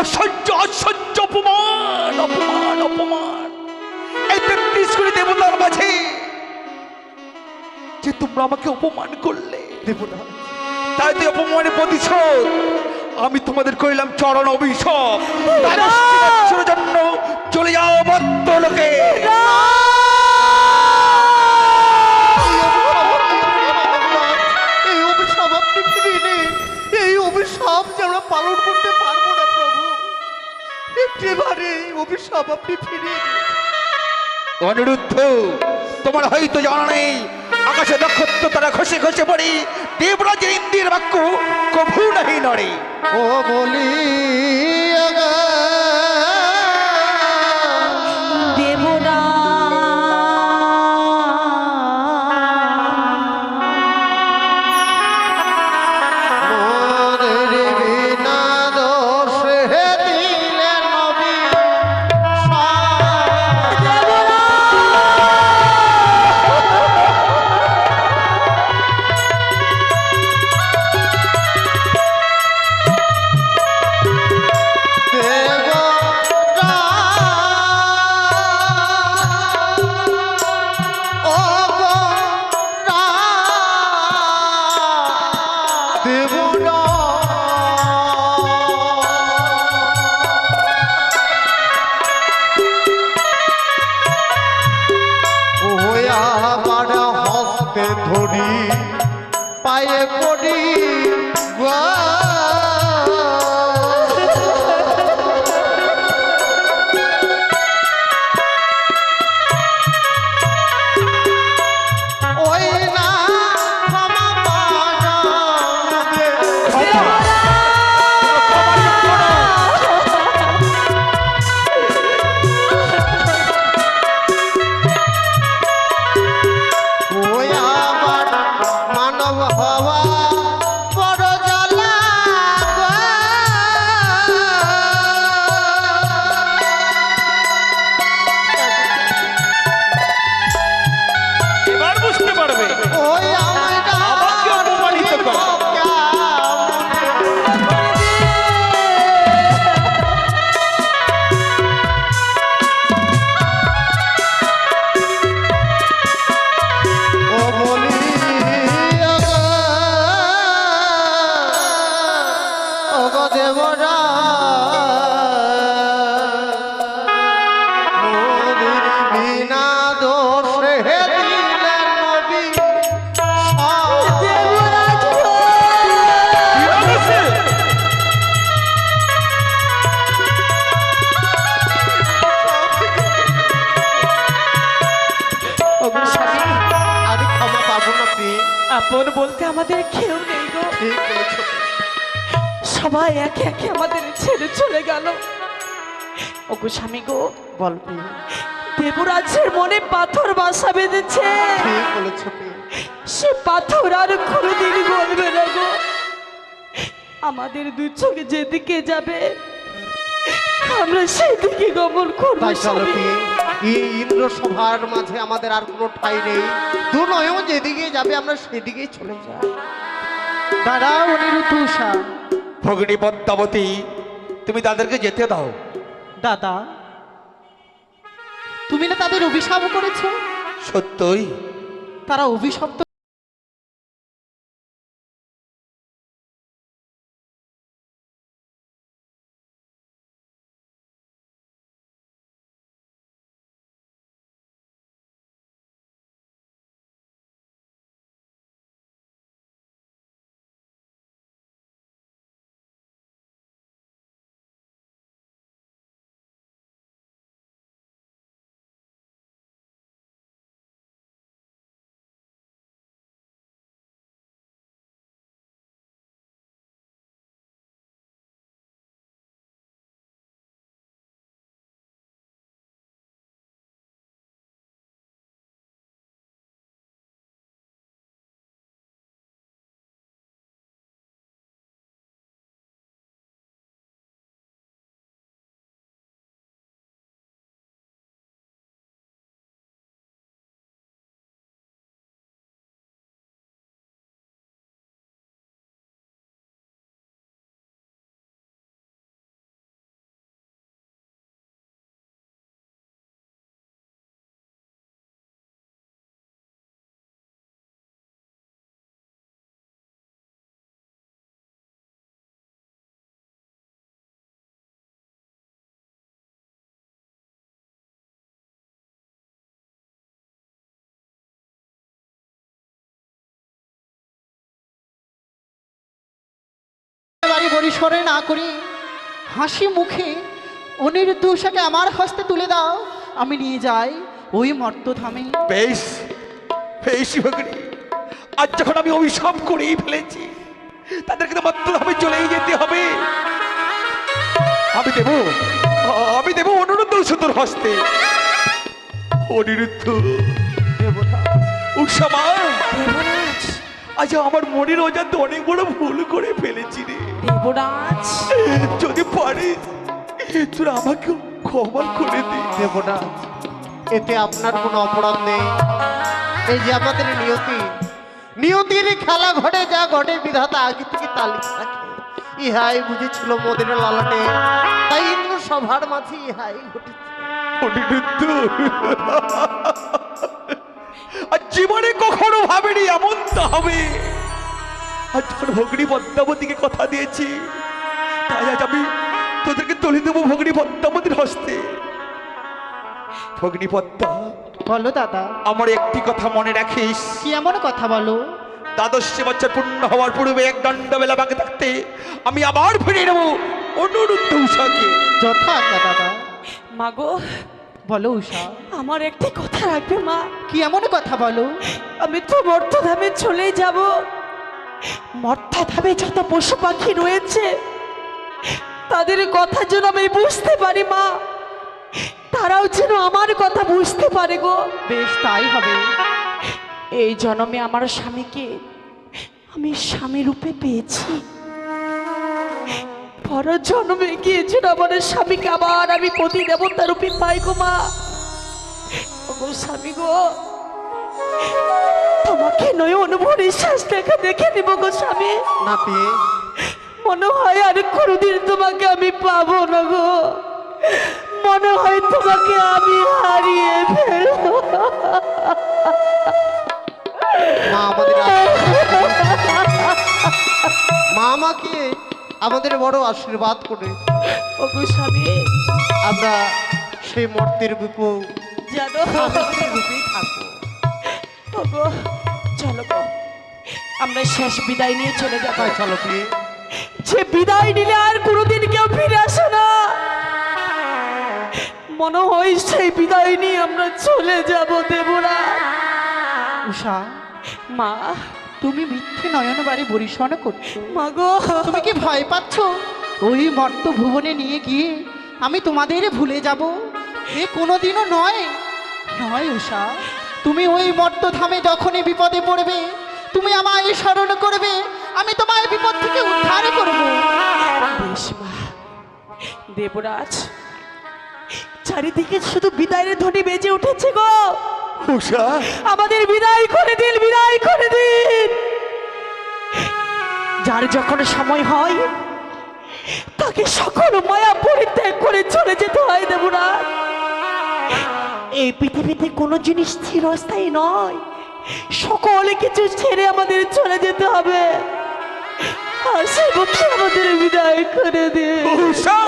অসহ্য অসহ্য অপমান অপমান অপমান। এই তেত্রিশ কোটি দেবতার মাঝে যে তোমরা আমাকে অপমান করলে দেবতা তাই তো অপমানের প্রতিশোধ। আমি তোমাদের করিলাম চরণ অভিশাপ। তাই জন্য চলে যাও বদ্ধ লোকে অভিশাপ আপনি ফিরিয়ে অনিরুদ্ধ তোমার হয়তো জানা নেই আকাশে নক্ষত্র তারা খসে খসে পড়ে দেবরাজের ইন্দির বাক্য কভু নাহি নড়ে। ও বলি দেবরা আপন বলতে আমাদের কেউ নেই গো। সবাই একে একে আমাদের ছেড়ে চলে গেল। ওগো স্বামী গো বল প্রিয় দেবরাজের মনে পাথর বাসা বেঁধেছে। সে পাথর আর কোনোদিন বলবে না গো। আমাদের দু চোখে যেদিকে যাবে আমরা সেদিকে গমন করব এই ইন্দ্রসভার মাঝে আমাদের আর কোনো ঠাই নেই। দু নয় যেদিকে যাবে আমরা সেদিকেই চলে যাই। দাদা অনিরুদ্ধ উষা ভগিনী পদ্মাবতী তুমি তাদেরকে যেতে দাও। দাদা তুমি না তাদের অভিশাপ করেছ? সত্যই। তারা অভিশপ্ত পরিসরে না করে হাসি মুখে অনিরুদ্ধ উষাকে আমার হস্তে তুলে দাও আমি নিয়ে যাই ওই মর্তধামে। বেশ বেশ আজ যখন আমি অভিশাপ করেই ফেলেছি তাদেরকে তো মধ্যভাবে চলেই যেতে হবে। আমি দেব আমি দেব অনুরুদ্ধ সুন্দর হস্তে। অনিরুদ্ধ দেবরাজ। আজ আমার মনের অজান্তে অনেক বড় ভুল করে ফেলেছি রে। দেবরাজ যদি পারিস তোরা আমাকে ক্ষমা করে দে দেবরাজ এতে আপনার কোনো অপরাধ নেই। এই যে আমাদের নিয়তি নিয়তির খেলা ঘটে যা ঘটে বিধাতা আগে থেকে তালিক রাখে। ইহাই বুঝেছিল মোদের লালাটে। তাই ইন্দ্র সভার মাঝে ইহাই ঘটেছে। আর জীবনে কখনো ভাবেনি এমনটা হবে। আজ যখন ভগ্নী পদ্মাবতীকে কথা দিয়েছি। তাই আজ আমি তোদেরকে তুলে দেবো ভগ্নী পদ্মাবতীর হস্তে। ভগ্নী পদ্মা বলো দাদা। আমার একটি কথা মনে রাখিস। কি এমন কথা বলো? দ্বাদশ বছর পূর্ণ হওয়ার পূর্বে এক দণ্ড বেলা বাকি থাকতে আমি আবার ফিরে নেব অনুরুদ্ধ উষাকে যথা আজ্ঞা দাদা। মাগো বলো উষা আমার একটি কথা রাখবে মা। কি এমন কথা বলো? আমি তো মর্তধামে চলে যাব। মর্তাধামে যত পশু পাখি রয়েছে তাদের কথা যেন আমি বুঝতে পারি মা। তারাও যেন আমার কথা বুঝতে পারে গো। বেশ তাই হবে। এই জন্মে আমার স্বামীকে আমি স্বামী রূপে পেয়েছি। পর জন্মে গিয়েছিল আমার স্বামীকে আবার আমি পতি দেবতা রূপে পাই গো মা। স্বামী গো তোমাকে নয়ন ভরে শ্বাস দেখা দেখে নিব গো স্বামী। না পেয়ে। মনে হয় আর কোনোদিন তোমাকে আমি পাবো না গো। মনে হয় তোমাকে আমি হারিয়ে ফেলব। মা আমাদের মা আমাকে আমাদের বড় আশীর্বাদ করে। ওগো স্বামী। আমরা সেই মর্তের বিপু জানো। আমরা শেষ বিদায় নিয়ে চলে যাব। চলো প্রিয়ে যে বিদায় নিলে আর কোনোদিন কেউ ফিরে আসে না। মনে হয় সেই বিদায় নিয়ে আমরা চলে যাব দেবরা। উষা মা তুমি মিথ্যে নয়ন বাড়ি বরিশন করছ মাগো তুমি কি ভয় পাচ্ছ? ওই মর্ত ভুবনে নিয়ে গিয়ে আমি তোমাদের ভুলে যাব। এ কোনোদিনও নয়। নয় উষা তুমি ওই মর্ত ধামে যখনই বিপদে পড়বে তুমি আমায় স্মরণ করবে আমি তোমায় বিপদ থেকে উদ্ধার করব। দেবরাজ চারিদিকে শুধু বিদায়ের ধ্বনি বেজে উঠেছে গো। উষা আমাদের বিদায় করে দিন বিদায় করে দিন। যার যখন সময় হয় তাকে সকল মায়া পরিত্যাগ করে চলে যেতে হয় দেবরাজ। এই পৃথিবীতে কোনো জিনিস চিরস্থায়ী নয়। সকলে কিছু ছেড়ে আমাদের চলে যেতে হবে। আর আমাদের বিদায় করে উষা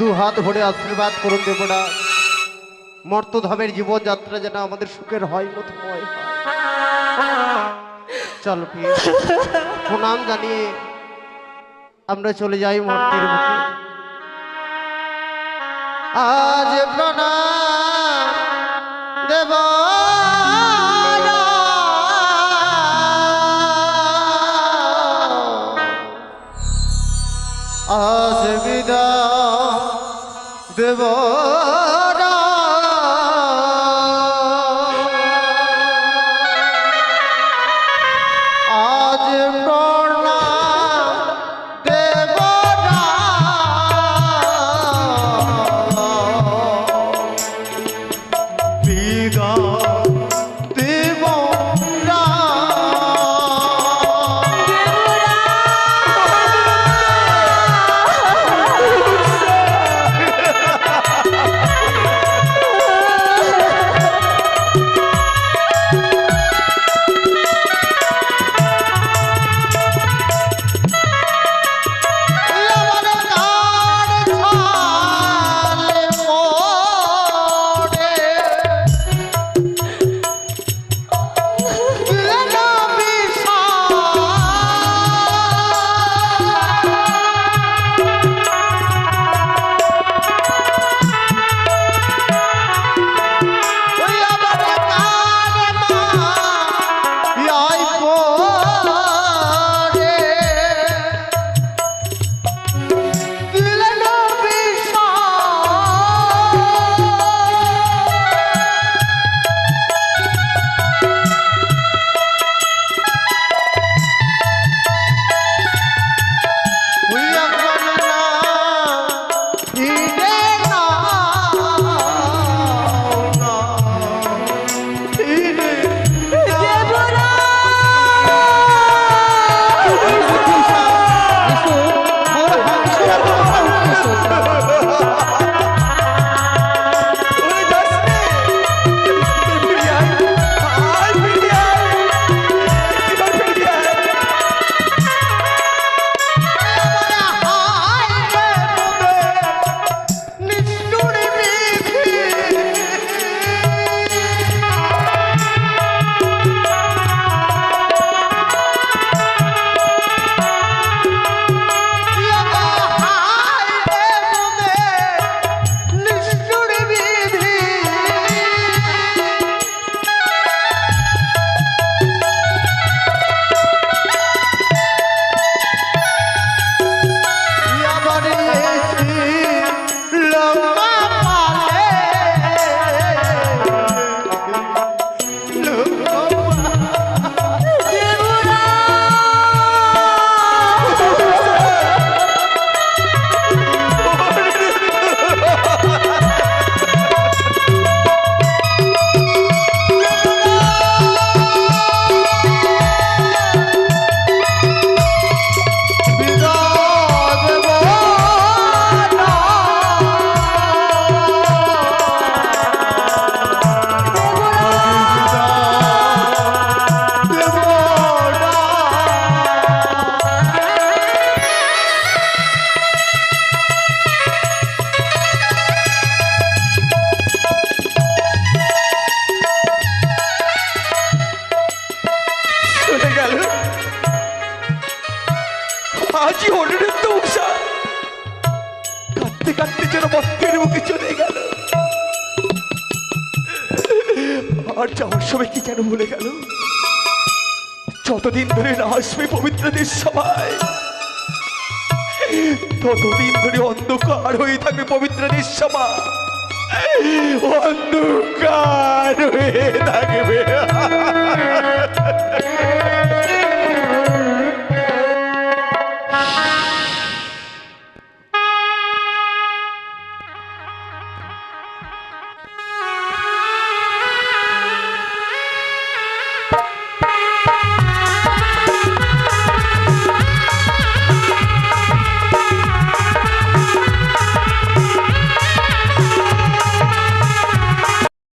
দু হাত ভরে আশীর্বাদ করুন দেবরা। মর্তধামের জীবনযাত্রা যেন আমাদের সুখের হয় মতময় হয়। চল প্রিয় প্রণাম জানিয়ে আমরা চলে যাই মর্তের বুকে আজ প্রণাম দেব আজ বিদা দেব যতদিন ধরে না আসবে পবিত্রদের সবাই ততদিন ধরে অন্ধকার হয়ে থাকবে পবিত্রদের নিঃসমা অন্ধকার হয়ে থাকবে।